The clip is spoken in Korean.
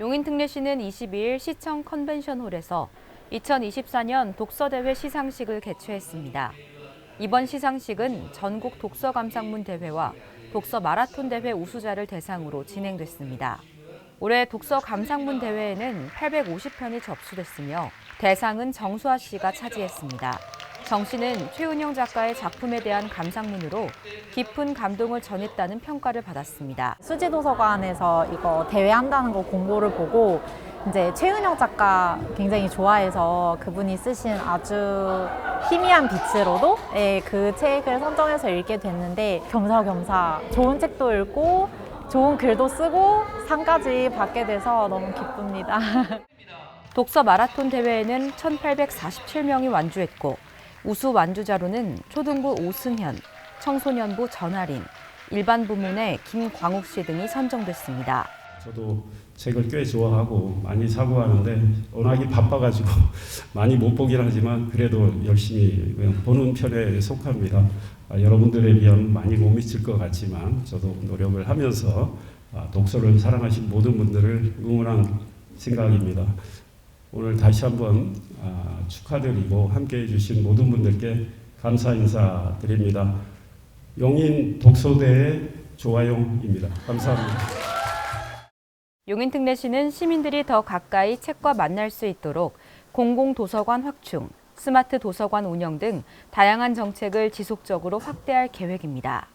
용인특례시는 22일 시청 컨벤션홀에서 2024년 독서대회 시상식을 개최했습니다. 이번 시상식은 전국 독서 감상문 대회와 독서 마라톤 대회 우수자를 대상으로 진행됐습니다. 올해 독서 감상문 대회에는 850편이 접수됐으며 대상은 정수아 씨가 차지했습니다. 정 씨는 최은영 작가의 작품에 대한 감상문으로 깊은 감동을 전했다는 평가를 받았습니다. 수지도서관에서 이거 대회한다는 거 공고를 보고 이제 최은영 작가 굉장히 좋아해서 그분이 쓰신 아주 희미한 빛으로도 예, 그 책을 선정해서 읽게 됐는데 겸사겸사 좋은 책도 읽고 좋은 글도 쓰고 상까지 받게 돼서 너무 기쁩니다. 독서 마라톤 대회에는 1,847명이 완주했고 우수 완주자로는 초등부 오승현, 청소년부 전하린, 일반 부문의 김광욱 씨 등이 선정됐습니다. 저도 책을 꽤 좋아하고 많이 사고 하는데 워낙에 바빠가지고 많이 못 보긴 하지만 그래도 열심히 보는 편에 속합니다. 아, 여러분들에 비하면 많이 못 미칠 것 같지만 저도 노력을 하면서 아, 독서를 사랑하신 모든 분들을 응원한 생각입니다. 오늘 다시 한번 아, 축하드리고 함께 해 주신 모든 분들께 감사 인사드립니다. 용인 독서대회 조아용입니다. 감사합니다. 용인특례시는 시민들이 더 가까이 책과 만날 수 있도록 공공도서관 확충, 스마트 도서관 운영 등 다양한 정책을 지속적으로 확대할 계획입니다.